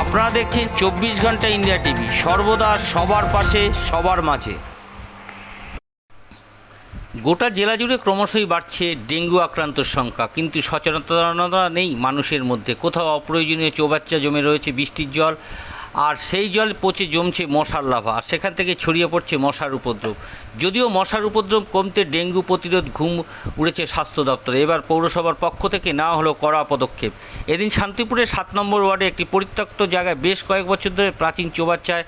আপনারা দেখছেন চব্বিশ ঘণ্টা ইন্ডিয়া টিভি। সর্বদা সবার পাশে, সবার মাঝে। গোটা জেলা জুড়ে ক্রমশই বাড়ছে ডেঙ্গু আক্রান্তর সংখ্যা। কিন্তু সচেতনতা নেই মানুষের মধ্যে। কোথাও অপ্রয়োজনীয় চৌবাচ্চা জমে রয়েছে বৃষ্টির জল। আর সেই জল পচে জমছে মশার লাভা, আর সেখান থেকে ছড়িয়ে পড়ছে মশার উপদ্রব। যদিও মশার উপদ্রব কমতে ডেঙ্গু প্রতিরোধ ঘুম উড়েছে স্বাস্থ্য দপ্তরে। এবার পৌরসভার পক্ষ থেকে না হলো কড়া পদক্ষেপ। এদিন শান্তিপুরের সাত নম্বর ওয়ার্ডে একটি পরিত্যক্ত জায়গায় বেশ কয়েক বছর ধরে প্রাচীন চৌবাচ্চায়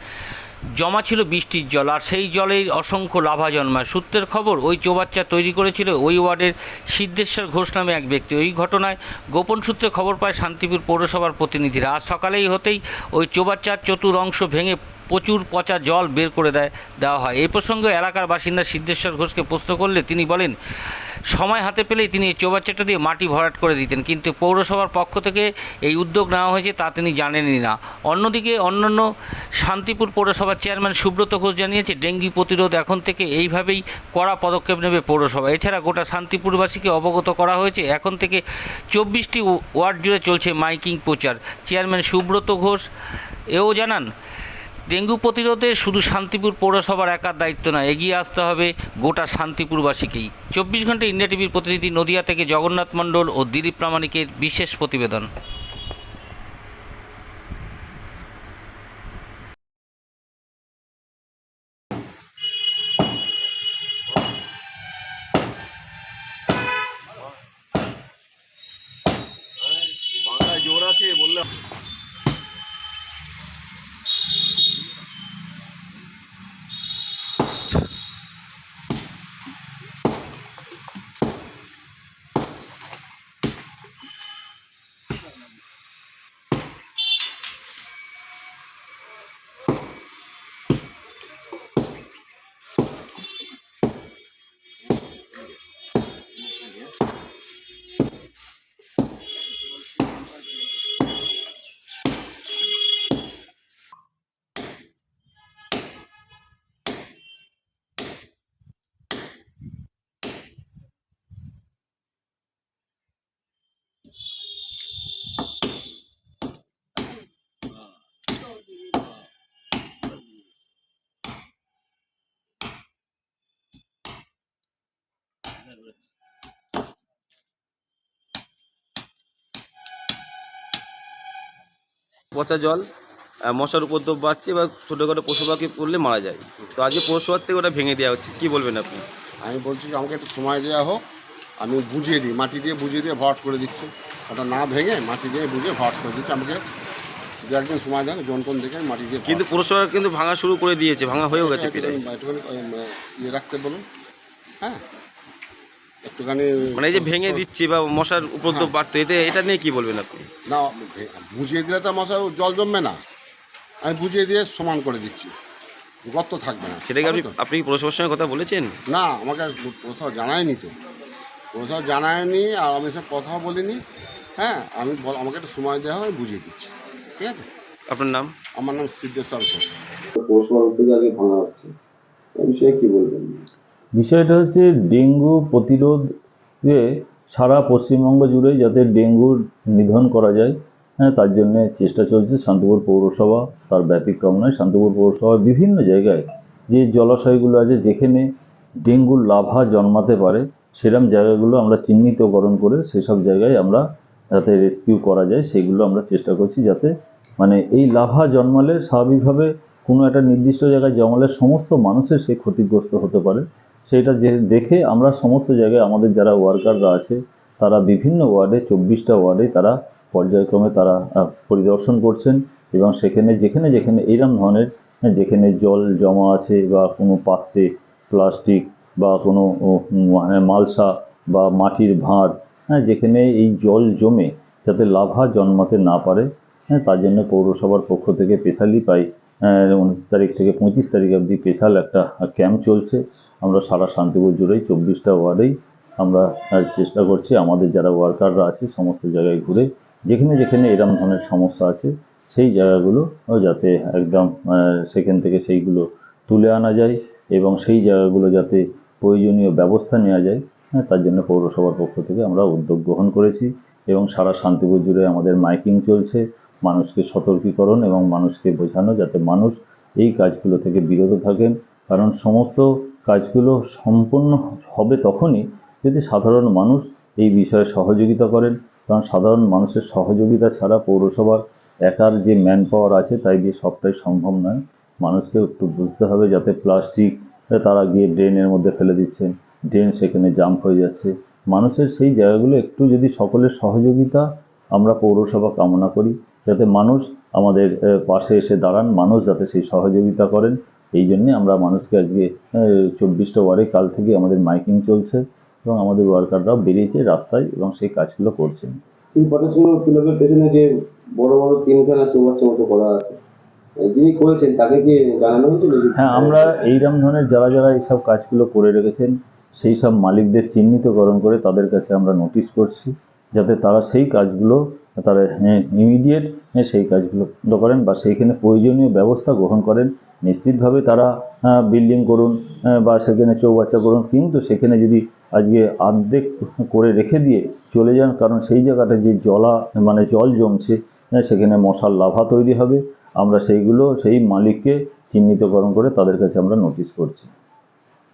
জমা ছিল বৃষ্টির জল, আর সেই জলেই অসংখ্য লাভা জন্মায়। সূত্রের খবর, ওই চোবাচ্চা তৈরি করেছিল ওই ওয়ার্ডের সিদ্ধেশ্বর ঘোষ নামে এক ব্যক্তি। ওই ঘটনায় গোপন সূত্রে খবর পায় শান্তিপুর পৌরসভার প্রতিনিধিরা। আজ সকালেই হতেই ওই চোবাচ্চার চতুর অংশ ভেঙে প্রচুর পচা জল বের করে দেয়, দেওয়া হয়। এই প্রসঙ্গে এলাকার বাসিন্দা সিদ্ধেশ্বর ঘোষকে প্রশ্ন করলে তিনি বলেন, সময় হাতে পেলেই তিনি চৌবাচ্চাটা দিয়ে মাটি ভরাট করে দিতেন, কিন্তু পৌরসভার পক্ষ থেকে এই উদ্যোগ নেওয়া হয়েছে তা তিনি জানেনই না। অন্যদিকে অন্যান্য শান্তিপুর পৌরসভার চেয়ারম্যান সুব্রত ঘোষ জানিয়েছে, ডেঙ্গি প্রতিরোধ এখন থেকে এইভাবেই কড়া পদক্ষেপ নেবে পৌরসভা। এছাড়া গোটা শান্তিপুরবাসীকে অবগত করা হয়েছে, এখন থেকে চব্বিশটি ওয়ার্ড জুড়ে চলছে মাইকিং প্রচার। চেয়ারম্যান সুব্রত ঘোষ এও জানান ডেঙ্গু প্রতিরোধে শুধু শান্তিপুর পৌরসভার একার দায়িত্ব নয়, এগিয়ে আসতে হবে গোটা শান্তিপুরবাসীকেই। চব্বিশ ঘণ্টা ইন্ডিয়া টিভির প্রতিনিধি নদিয়া থেকে জগন্নাথ মণ্ডল ও দিলীপ প্রামাণিকের বিশেষ প্রতিবেদন। পচা জল মশার উপদ্রব বাড়ছে বা ছোটোখাটো পশু পাখি পড়লে মারা যায়। তো আজকে পৌরসভার থেকে ওটা ভেঙে দেওয়া হচ্ছে। কী বলবেন আপনি? আমি বলছি যে আমাকে একটু সময় দেওয়া হোক। আমি বুঝিয়ে দিই মাটি দিয়ে বুঝিয়ে দিয়ে ভরাট করে দিচ্ছি। ওটা না ভেঙে মাটি দিয়ে বুঝিয়ে ভরাট করে দিচ্ছি। আমাকে দু একদিন সময় দেন যন্ত্রণ দেখে মাটি দিয়ে কিন্তু পৌরসভা কিন্তু ভাঙা শুরু করে দিয়েছে ভাঙা হয়েও গেছে একটুখানি ইয়ে রাখতে বলুন। হ্যাঁ একটুখানি মানে এই যে ভেঙে দিচ্ছে বা মশার উপদ্রব বাড়তো এতে এটা নিয়ে কি বলবেন আপনি? না বুঝিয়ে দিলে তো মশা জল জমবে না। আমি বুঝিয়ে দিয়ে সমান করে দিচ্ছি। গর্ত থাকবে না। সেটা কি আপনি আপনি কি পৌরসভার সঙ্গে কথা বলেছেন? না আমাকে কোথাও জানায়নি তো। কোথাও জানায়নি আর আমি সব কথা বলিনি। হ্যাঁ আমি আমাকে একটু সময় দেওয়া হয় বুঝিয়ে দিচ্ছি। ঠিক আছে? আপনার নাম? আমার নাম সিদ্ধেশ্বর ঘোষ পৌরসভার উদ্যোগে আগে ভাঙা হচ্ছে। এই বিষয়ে কি বলবেন? বিষয়টা হচ্ছে ডেঙ্গু প্রতিরোধে সারা পশ্চিমবঙ্গ জুড়ে যাতে ডেঙ্গুর নিধন করা যায় হ্যাঁ তার জন্য চেষ্টা চলছে শান্তিপুর পৌরসভা, তার ব্যতিক্রম নয়, শান্তিপুর পৌরসভার বিভিন্ন জায়গায় যে জলাশয়গুলো আছে যেখানে ডেঙ্গুর লাভা জন্মাতে পারে সেরকম জায়গাগুলো আমরা চিহ্নিতকরণ করে সেসব জায়গায় আমরা যাতে রেস্কিউ করা যায়, সেগুলো আমরা চেষ্টা করছি যাতে মানে এই লাভা জন্মালে স্বাভাবিকভাবে কোনো একটা নির্দিষ্ট জায়গায় জন্মালে সমস্ত মানুষের সে ক্ষতিগ্রস্ত হতে পারে। সেটা যে দেখে আমরা সমস্ত জায়গায় আমাদের যারা ওয়ার্কাররা আছে তারা বিভিন্ন ওয়ার্ডে চব্বিশটা ওয়ার্ডে তারা পর্যায়ক্রমে তারা পরিদর্শন করছেন এবং সেখানে যেখানে যেখানে এইরকম ধরনের হ্যাঁ, যেখানে জল জমা আছে বা কোনো পাত্রে প্লাস্টিক বা কোনো মানে মালসা বা মাটির ভাঁড় হ্যাঁ যেখানে এই জল জমে যাতে লাভা জন্মাতে না পারে হ্যাঁ তার জন্য পৌরসভার পক্ষ থেকে স্পেশালি প্রায় উনিশ তারিখ থেকে পঁচিশ তারিখ অবধি স্পেশাল একটা ক্যাম্প চলছে। আমরা সারা শান্তিপুর জুড়েই চব্বিশটা ওয়ার্ডেই আমরা চেষ্টা করছি, আমাদের যারা ওয়ার্কাররা আছে সমস্ত জায়গায় ঘুরে, যেখানে যেখানে এরম ধরনের সমস্যা আছে, সেই জায়গাগুলো যাতে একদম সেখান থেকে সেইগুলো তুলে আনা যায় এবং সেই জায়গাগুলো যাতে প্রয়োজনীয় ব্যবস্থা নেওয়া যায় হ্যাঁ তার জন্য পৌরসভার পক্ষ থেকে আমরা উদ্যোগ গ্রহণ করেছি এবং সারা শান্তিপুর জুড়ে আমাদের মাইকিং চলছে, মানুষকে সতর্কীকরণ এবং মানুষকে বোঝানো যাতে মানুষ এই কাজগুলো থেকে বিরত থাকেন, কারণ সমস্ত কাজগুলো সম্পন্ন হবে তখনই যদি সাধারণ মানুষ এই বিষয়ে সহযোগিতা করেন। কারণ সাধারণ মানুষের সহযোগিতা ছাড়া পৌরসভার একার যে ম্যান পাওয়ার আছে, তাই দিয়ে সবটাই সম্ভব নয়। মানুষকে একটু বুঝতে হবে যাতে প্লাস্টিক তারা গিয়ে ড্রেনের মধ্যে ফেলে দিচ্ছেন ড্রেন সেখানে জাম হয়ে যাচ্ছে। মানুষের সেই জায়গাগুলো একটু যদি সকলের সহযোগিতা আমরা পৌরসভা কামনা করি, যাতে মানুষ আমাদের পাশে এসে দাঁড়ান, মানুষ যাতে সেই সহযোগিতা করেন। এই জন্যে আমরা মানুষকে আজকে চব্বিশটা ওয়ারে কাল থেকে আমাদের মাইকিং চলছে এবং আমাদের ওয়ার্কাররাও বেরিয়েছে রাস্তায় এবং সেই কাজগুলো করছেন। এই ফটোগুলো ক্লাবের পেছনে যে বড় বড় তিনখানা চৌবাচ্চা মতো করা আছে যিনি করেছেন তাকে কি জানানো হয়েছিল হ্যাঁ আমরা এইরকম ধরনের যারা যারা এইসব কাজগুলো করে রেখেছেন সেই সব মালিকদের চিহ্নিতকরণ করে তাদের কাছে আমরা নোটিশ করছি যাতে তারা সেই কাজগুলো তারা ইমিডিয়েট সেই কাজগুলো করেন বা সেইখানে প্রয়োজনীয় ব্যবস্থা গ্রহণ করেন। নিশ্চিতভাবে তারা বিল্ডিং করুন বা সেখানে চৌবাচ্চা করুন। কিন্তু সেখানে যদি আজকে অর্ধেক করে রেখে দিয়ে চলে যান কারণ সেই জায়গাটা যে জলা মানে জল জমছে হ্যাঁ, সেখানে মশার লাভা তৈরি হবে। আমরা সেইগুলো সেই মালিককে চিহ্নিতকরণ করে তাদের কাছে আমরা নোটিশ করছি।